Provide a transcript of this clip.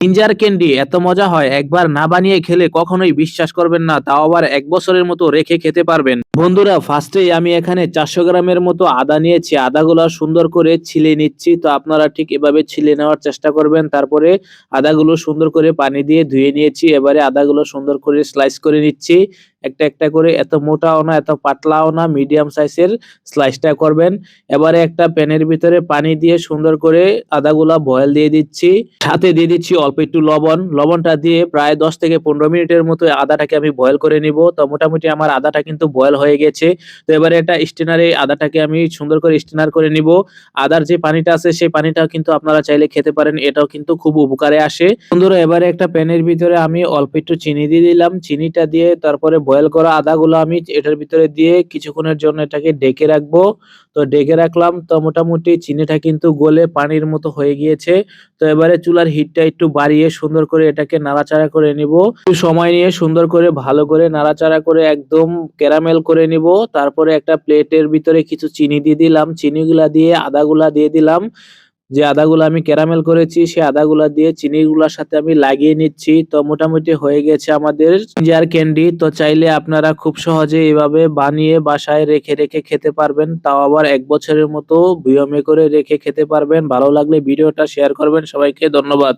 Ginger candy এত মজা হয়, একবার না বানিয়ে খেলে কখনোই বিশ্বাস করবেন না, তাও আবার এক বছরের মতো রেখে খেতে পারবেন। বন্ধুরা ফার্স্টে আমি এখানে চারশো গ্রামের মতো আদা নিয়েছি, আদাগুলো সুন্দর করে ছিলে নিচ্ছি, তো আপনারা ঠিক এভাবে ছিলে নেওয়ার চেষ্টা করবেন। তারপরে আদাগুলো সুন্দর করে পানি দিয়ে ধুয়ে নিয়েছি, এবারে আদাগুলো সুন্দর করে স্লাইস করে নিচ্ছি। একটা একটা করে এত মোটাও না, এত পাতলাও না মিডিয়াম সাইজের স্লাইসটা করবেন। এবারে একটা প্যানের ভিতরে পানি দিয়ে সুন্দর করে আদাগুলা বয়েল দিয়ে দিচ্ছি। সাথে দিয়ে দিচ্ছি অল্প একটু লবণ। লবণটা দিয়ে প্রায় দশ থেকে পনেরো মিনিটের মতো আদাটাকে আমি বয়েল করে নিব। তো মোটামুটি আমার আদাটা কিন্তু বয়েল হয়ে গেছে। তো এবারে একটা স্টেনারে আদাটাকে আমি সুন্দর করে স্টেনার করে নিব। আদার যে পানিটা আছে, সেই পানিটাও কিন্তু আপনারা চাইলে খেতে পারেন। এটাও কিন্তু খুব উপকারে আসে। বন্ধুরা, এবারে একটা প্যানের ভিতরে আমি অল্প একটু চিনি দিয়ে দিলাম। চিনিটা দিয়ে তারপরে বয়েল করা আদাগুলো আমি এটার ভিতরে দিয়ে কিছুক্ষণের জন্য এটাকে ডেকে রাখব। তো ডেকে রাখলাম, তো মোটামুটি চিনিটা কিন্তু গলে পানির মতো হয়ে গিয়েছে। তো এবারে চুলার হিটটা একটু বাড়িয়ে সুন্দর করে এটাকে নাড়াচাড়া করে নিব। একটু সময় নিয়ে সুন্দর করে, ভালো করে নাড়াচাড়া করে একদম ক্যারামেল করে নিব। তারপরে একটা প্লেটের ভিতরে কিছু চিনি দিয়ে দিলাম। চিনিগুলা দিয়ে, আদাগুলা দিয়ে দিলাম। যে আদাগুলো আমি ক্যারামেল করেছি, সেই আদাগুলো দিয়ে চিনিগুলোর সাথে আমি লাগিয়ে নিচ্ছি। তো মোটামুটি হয়ে গেছে আমাদের জিঞ্জার ক্যান্ডি। তো চাইলে আপনারা খুব সহজে এভাবে বানিয়ে বাসায় রেখে রেখে খেতে পারবেন। তাও আবার এক বছরের মতো বিয়মে করে রেখে খেতে পারবেন। ভালো লাগলে ভিডিওটা শেয়ার করবেন। সবাইকে ধন্যবাদ।